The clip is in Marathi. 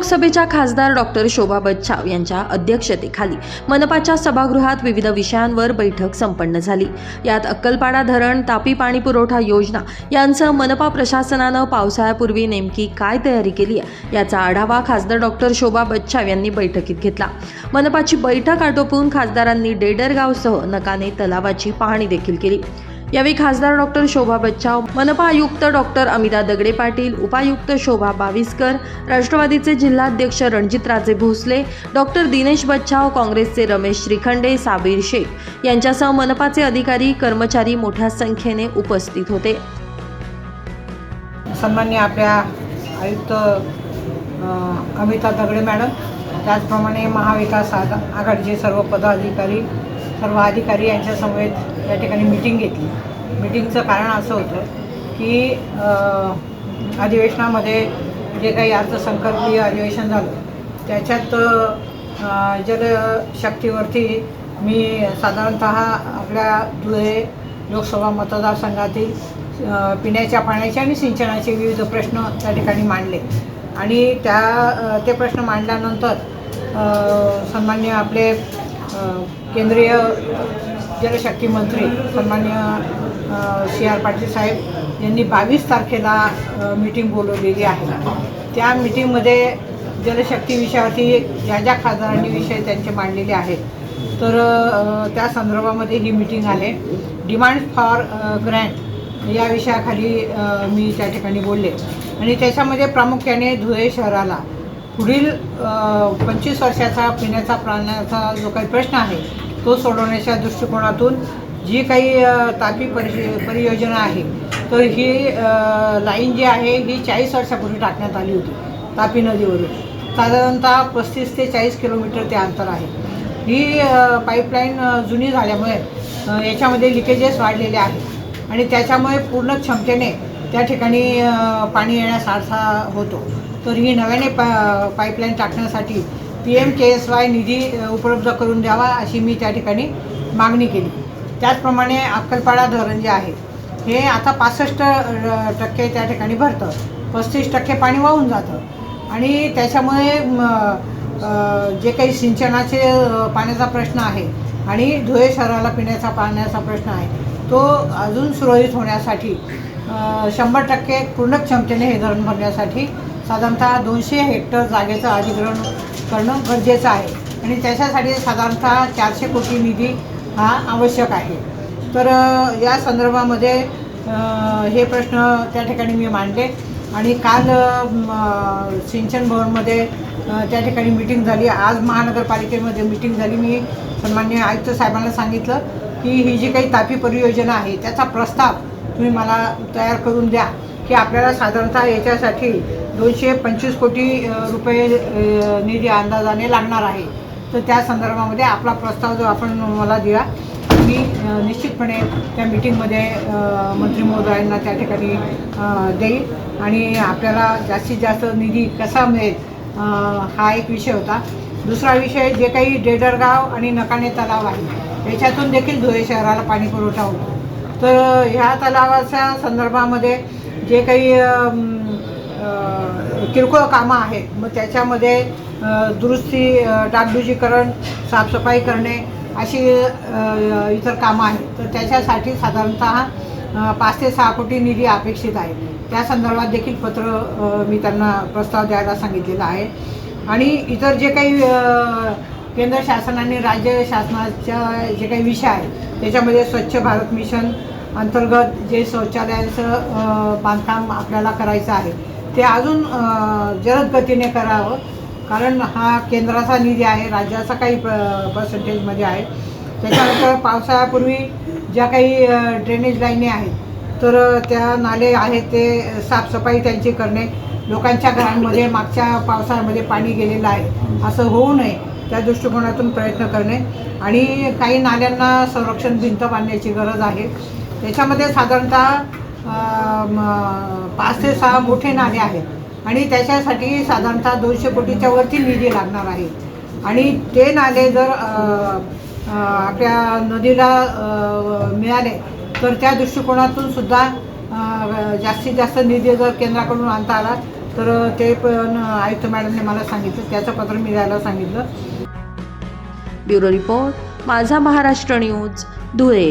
लोकसभेच्या खासदार डॉक्टर शोभा बच्छाव यांच्या अध्यक्षतेखाली मनपाच्या सभागृहात विविध विषयांवर बैठक संपन्न झाली. यात अक्कलपाडा धरण तापी पाणी पुरवठा योजना यांचं मनपा प्रशासनानं पावसाळ्यापूर्वी नेमकी काय तयारी केली आहे याचा आढावा खासदार डॉक्टर शोभा बच्छाव यांनी बैठकीत घेतला. मनपाची बैठक आटोपून खासदारांनी डेडरगावसह नकाने तलावाची पाहणी देखील केली. यावेळी खासदार डॉक्टर शोभा बच्चाव मनपा आयुक्त डॉक्टर अमिता दगडे पाटील उपायुक्त शोभा बाविस्कर राष्ट्रवादीचे जिल्हाध्यक्ष रणजितराजे भोसले डॉक्टर दिनेश बच्चाव काँग्रेसचे रमेश श्रीखंडे साबीर शेख यांच्यासह मनपाचे अधिकारी कर्मचारी मोठ्या संख्येने उपस्थित होते. सन्मान्य आपल्या आयुक्त अमिता दगडे मॅडम त्याचप्रमाणे महाविकास आघा आघाडीचे सर्व पदाधिकारी सर्व अधिकारी यांच्यासमवेत या ठिकाणी मीटिंग घेतली. मिटिंगचं कारण असं होतं की अधिवेशनामध्ये जे काही अर्थसंकल्पीय अधिवेशन झालं त्याच्यात जलशक्तीवरती मी साधारणत आपल्या धुळे लोकसभा मतदारसंघातील पिण्याच्या पाण्याचे आणि सिंचनाचे विविध प्रश्न त्या ठिकाणी मांडले. आणि त्या ते प्रश्न मांडल्यानंतर सन्मान्य आपले केंद्रीय जलशक्ती मंत्री सन्मान्य सी आर पाटील साहेब यांनी बावीस तारखेला मीटिंग बोलवलेली आहे. त्या मीटिंगमध्ये जलशक्ती विषयावरती ज्या ज्या खासदारांनी विषय त्यांचे मांडलेले आहेत तर त्या संदर्भामध्ये ही मीटिंग आहे डिमांड फॉर ग्रँट या विषयाखाली मी त्या ठिकाणी बोलले. आणि त्याच्यामध्ये प्रामुख्याने धुळे शहराला पुढील पंचवीस वर्षाचा पिण्याचा प्राण्याचा जो काही प्रश्न आहे तो सोडवण्याच्या दृष्टिकोनातून जी काही तापी परि परियोजना आहे तर ही लाईन जी आहे ही चाळीस वर्षापूर्वी टाकण्यात आली होती तापी नदीवरून. साधारणतः पस्तीस ते चाळीस किलोमीटर ते अंतर आहे. ही पाईपलाईन जुनी झाल्यामुळे याच्यामध्ये लिकेजेस वाढलेले आहेत आणि त्याच्यामुळे पूर्ण क्षमतेने त्या ठिकाणी पाणी येण्यासारखा होतो. तर ही नव्याने पा पाईपलाईन टाकण्यासाठी P M K S Y निधी उपलब्ध करून द्यावा अशी मी त्या ठिकाणी मागणी केली. त्याचप्रमाणे अक्कलपाडा धरण जे आहे हे आता पासष्ट टक्के त्या ठिकाणी भरतं. पस्तीस टक्के पाणी वाहून जातं. आणि त्याच्यामुळे जे काही सिंचनाचे पाण्याचा प्रश्न आहे आणि धुळे शहराला पिण्याचा पाण्याचा प्रश्न आहे तो अजून सुरळीत होण्यासाठी शंभर टक्के पूर्ण क्षमतेने हे धरण भरण्यासाठी साधारणतः दोनशे हेक्टर जागेचं अधिग्रहण करणं गरजेचं आहे. आणि त्याच्यासाठी साधारणतः चारशे कोटी निधी हा आवश्यक आहे. तर या संदर्भामध्ये हे प्रश्न त्या ठिकाणी मी मांडले आणि काल सिंचन भवनमध्ये त्या ठिकाणी मिटिंग झाली. आज महानगरपालिकेमध्ये मिटिंग झाली. मी सन्मान्य आयुक्त साहेबांना सांगितलं की ही जी काही तापी परियोजना आहे त्याचा प्रस्ताव तुम्ही मला तयार करून द्या की आपल्याला साधारणतः याच्यासाठी दोनशे पंचवीस कोटी रुपये निधी अंदाजाने लागणार आहे. तर त्या संदर्भामध्ये आपला प्रस्ताव जो आपण मला दिला मी निश्चितपणे त्या मिटिंगमध्ये मंत्री महोदयांना त्या ठिकाणी देईल. आणि आपल्याला जास्तीत जास्त निधी कसा मिळेल हा एक विषय होता. दुसरा विषय जे काही डेडरगाव आणि नकाने तलाव आहे याच्यातून देखील धुळे शहराला पाणी पुरवठा होतो. तर ह्या तलावाच्या संदर्भामध्ये जे काही किरकोळ कामं आहेत मग त्याच्यामध्ये दुरुस्ती डागडुजीकरण साफसफाई करणे अशी इतर कामं आहेत. तर त्याच्यासाठी साधारणतः पाच ते सहा कोटी निधी अपेक्षित आहे. त्या संदर्भात देखील पत्र मी त्यांना प्रस्ताव द्यायला सांगितलेला आहे. आणि इतर जे काही केंद्र शासनाने राज्य शासनाच्या जे काही विषय आहेत त्याच्यामध्ये स्वच्छ भारत मिशन अंतर्गत जे शौचालयांचं बांधकाम आपल्याला करायचं आहे ते अजून जलद गतीने करावं. कारण हा केंद्राचा निधी आहे राज्याचा काही प पर्सेंटेजमध्ये आहे. त्याच्यानंतर पावसाळ्यापूर्वी ज्या काही ड्रेनेज लाईनी आहेत तर त्या नाले आहेत ते साफसफाई त्यांची करणे लोकांच्या घरांमध्ये मागच्या पावसाळ्यामध्ये पाणी गेलेलं आहे असं होऊ नये त्या दृष्टिकोनातून प्रयत्न करणे. आणि काही नाल्यांना संरक्षण भिंत बांधण्याची गरज आहे. त्याच्यामध्ये साधारणतः पाच ते सहा मोठे नाले आहेत. आणि त्याच्यासाठी साधारणतः दोनशे कोटीच्या वरती निधी लागणार आहे. आणि ते नाले जर आपल्या नदीला मिळाले तर त्या दृष्टिकोनातून सुद्धा जास्तीत जास्त निधी जर केंद्राकडून आणता आला तर ते पण आयुक्त मॅडमने मला सांगितलं त्याचं पत्र मी द्यायला सांगितलं. ब्युरो रिपोर्ट माझा महाराष्ट्र न्यूज धुळे.